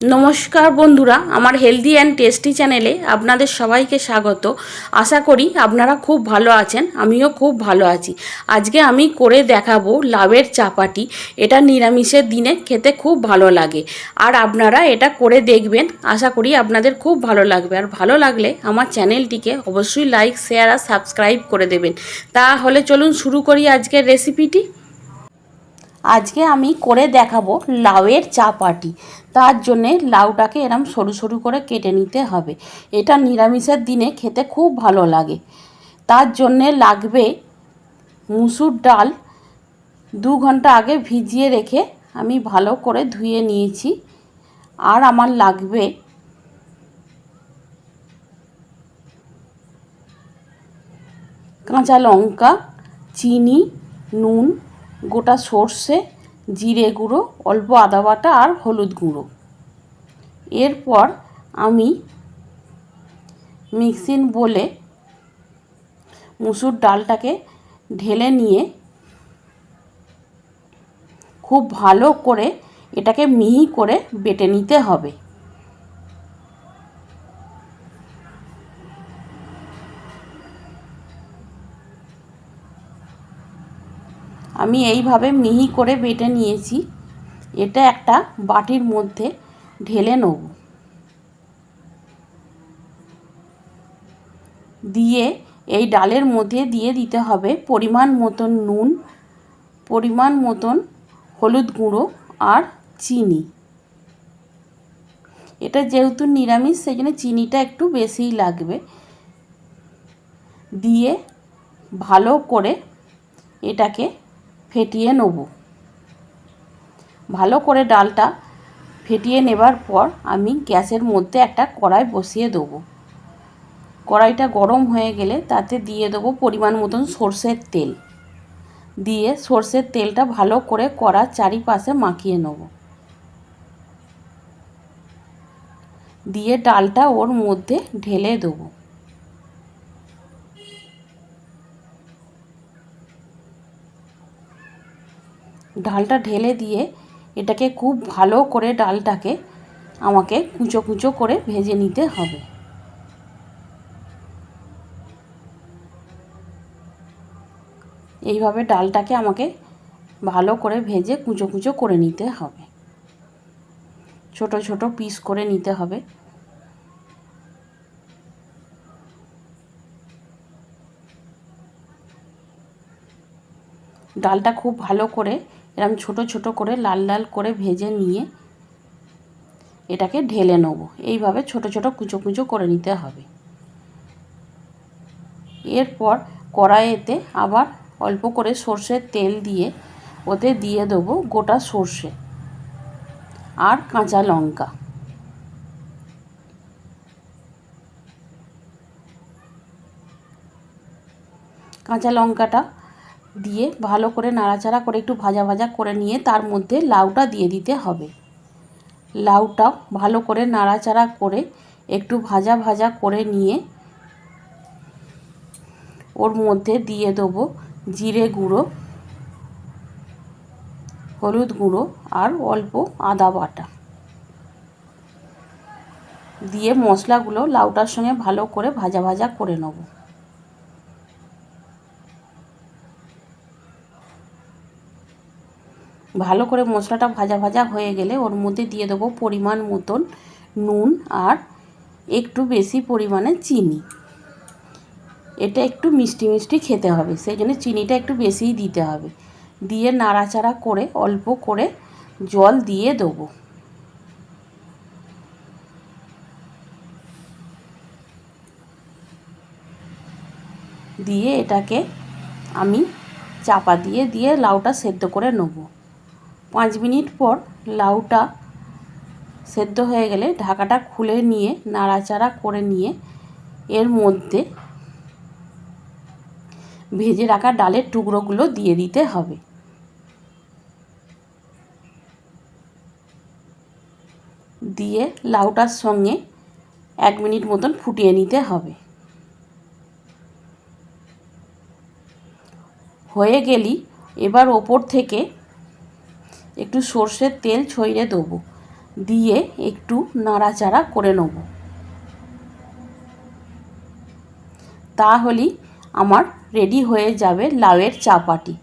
নমস্কার বন্ধুরা, আমার হেলদি অ্যান্ড টেস্টি চ্যানেলে আপনাদের সবাইকে স্বাগত। আশা করি আপনারা খুব ভালো আছেন, আমিও খুব ভালো আছি। আজকে আমি করে দেখাবো লাভের চাপাটি, এটা নিরামিষের দিনে খেতে খুব ভালো লাগে। আর আপনারা এটা করে দেখবেন, আশা করি আপনাদের খুব ভালো লাগবে। আর ভালো লাগলে আমার চ্যানেলটিকে অবশ্যই লাইক শেয়ার আর সাবস্ক্রাইব করে দেবেন। তাহলে চলুন শুরু করি আজকের রেসিপিটি আজকে আমি করে দেখাবো লাউয়ের চাপাটি তার জন্যে লাউটাকে এরম সরু সরু করে কেটে নিতে হবে। এটা নিরামিষের দিনে খেতে খুব ভালো লাগে। তার জন্যে লাগবে মুসুর ডাল। দু ঘণ্টা আগে ভিজিয়ে রেখে আমি ভালো করে ধুয়ে নিয়েছি। আর আমার লাগবে কাঁচা লঙ্কা, চিনি, নুন গোটা সর্ষে, জিরে গুঁড়ো, অল্প আদা বাটা আর হলুদ গুঁড়ো। এরপর আমি মিক্সিন বলে মুসুর ডালটাকে ঢেলে নিয়ে খুব ভালো করে এটাকে মিহি করে বেটে নিতে হবে। আমি এইভাবে মিহি করে বেটে নিয়েছি। এটা একটা বাটির মধ্যে ঢেলে নেব। দিয়ে এই ডালের মধ্যে দিয়ে দিতে হবে পরিমাণ মতন নুন, পরিমাণ মতন হলুদ গুঁড়ো আর চিনি। এটা যেহেতু নিরামিষ সেই জন্য চিনিটা একটু বেশিই লাগবে। দিয়ে ভালো করে এটাকে ফেটিয়ে নেব। ভালো করে ডালটা ফেটিয়ে নেবার পর আমি গ্যাসের মধ্যে একটা কড়াই বসিয়ে দেবো। কড়াইটা গরম হয়ে গেলে তাতে দিয়ে দেবো পরিমাণ মতন সর্ষের তেল। দিয়ে সর্ষের তেলটা ভালো করে কড়ার চারিপাশে মাখিয়ে নেব। দিয়ে ডালটা ওর মধ্যে ঢেলে দেবো। ডালটা ঢেলে দিয়ে এটাকে খুব ভালো করে ডালটাকে আমাকে কুচো কুচো করে ভেজে নিতে হবে। এইভাবে ডালটাকে আমাকে ভালো করে ভেজে কুচো কুচো করে নিতে হবে। ছোট ছোট পিস করে নিতে হবে। ডালটা খুব ভালো করে এরকম ছোট ছোট করে, লাল লাল করে ভেজে নিয়ে এটাকে ঢেলে নেব। এইভাবে ছোট ছোট কুচো কুচো করে নিতে হবে। এরপর কড়াইয়েতে আবার অল্প করে সর্ষের তেল দিয়ে ওতে দিয়ে দেবো গোটা সর্ষে আর কাঁচা লঙ্কা। কাঁচা লঙ্কাটা দিয়ে ভালো করে নাড়াচাড়া করে একটু ভাজা ভাজা করে নিয়ে তার মধ্যে লাউটা দিয়ে দিতে হবে। লাউটা ভালো করে নাড়াচাড়া করে একটু ভাজা ভাজা করে নিয়ে ওর মধ্যে দিয়ে দেবো জিরে গুঁড়ো, হলুদ গুঁড়ো আর অল্প আদা বাটা। দিয়ে মশলাগুলো লাউটার সঙ্গে ভালো করে ভাজা ভাজা করে নেব। ভালো করে মশলাটা ভাজা ভাজা হয়ে গেলে ওর মধ্যে দিয়ে দেবো পরিমাণ মতন নুন আর একটু বেশি পরিমাণে চিনি। এটা একটু মিষ্টি মিষ্টি খেতে হবে, সেই জন্য চিনিটা একটু বেশিই দিতে হবে। দিয়ে নাড়াচাড়া করে, অল্প করে জল দিয়ে দেবো। দিয়ে এটাকে আমি চাপা দিয়ে দিয়ে লাউটা সেদ্ধ করে নেব। পাঁচ মিনিট পর লাউটা সেদ্ধ হয়ে গেলে ঢাকাটা খুলে নিয়ে, নাড়াচাড়া করে নিয়ে এর মধ্যে ভেজে রাখা ডালের টুকরোগুলো দিয়ে দিতে হবে। দিয়ে লাউটার সঙ্গে এক মিনিট মতন ফুটিয়ে নিতে হবে। হয়ে গেলি এবার ওপর থেকে একটু সর্ষের তেল ছড়িয়ে দেবো। দিয়ে একটু নাড়াচাড়া করে নেব। তাহলেই আমার রেডি হয়ে যাবে লাউয়ের চাপাটি।